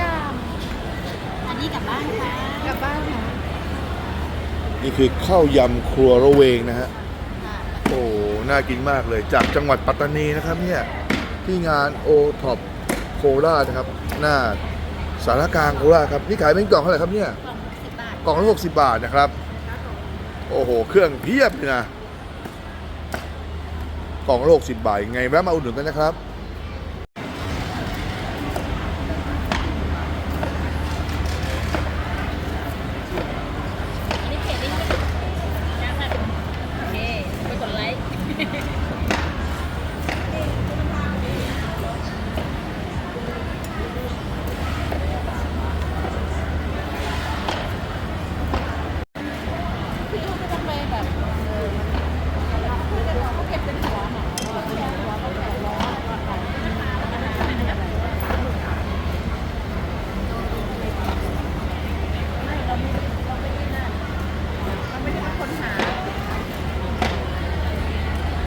ยางอันนี้กลับบ้านค่ะกลับบ้านค่ะนี่คือข้าวยำครัวระเวงนะฮะ โอ้ น่ากินมากเลย จากจังหวัดปัตตานีนะครับเนี่ย ที่งานโอท็อปโคราชครับ หน้าสารกลางโคราชครับ นี่ขายเป็นกล่องเท่าไหร่ครับเนี่ย กล่องละหกสิบบาทนะครับ โอ้โห เครื่องเพียบเลยนะ กล่องละหกสิบบาทไงแวะมาอุดหนุนกันนะครับ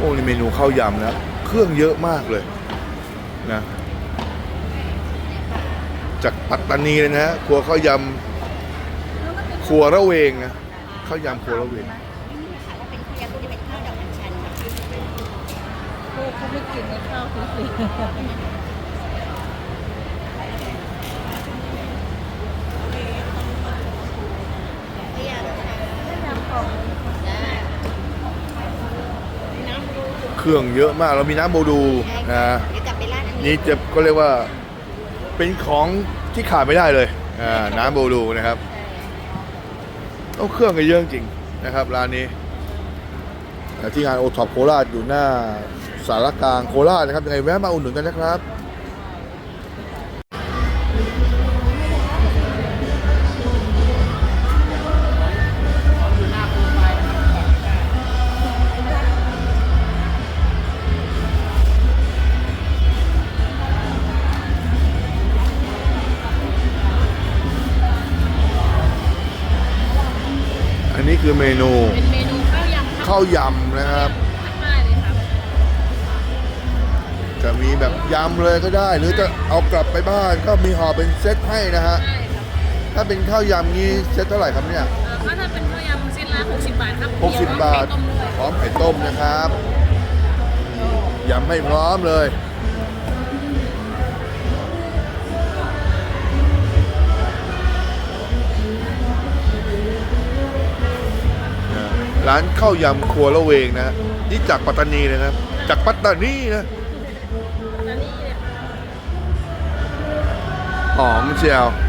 โอ้นี่เมนูข้าวยำนะ เครื่องเยอะมากเลยนะ จากปัตตานีเลยนะครัวข้าวยำครัวระเวงนะข้าวยำครัวระเวงเขาวดอกอัญชันค่ะลูกเขาไม่กินในข้าวฟรีๆไม่อยากไม่อยากของได้น้ำดู เค รื่องเยอะมาก เรามีน้ำโมดูนะเดี๋ยวกลับไปร้านอันนี้นี่จะก็เรียกว่าเป็นของที่ขาดไม่ได้เลยอ่าน้ำโมดูนะครับต้องเครื่องกันเยอะจริงนะครับร้านนี้แต่ที่งานโอท็อปโคราชอยู่หน้าสารกลางโคราชนะครับยังไงแวะมาอุดหนุนกันนะครับ คือเมนูเป็นเมนูข้าวยำข้าวยำนะครับมากเลยครับจะมีแบบยำเลยก็ได้ หรือจะเอากลับไปบ้านก็มีห่อเป็นเซตให้นะฮะใช่ครับถ้าเป็นข้าวยำนี้เซตเท่าไหร่ครับเนี่ยเอ่อถ้าถ้าเป็นข้าวยำเส้นละ60 บาทครับ60 บาทต้มด้วย พร้อมไข่ต้มนะครับยำให้พร้อมเลย ร้านข้าวยำครัวละเวงนะนี่จากปัตตานีเลยนะครับจากปัตตานีนะอันนี้เนี่ยหอมเชียวอ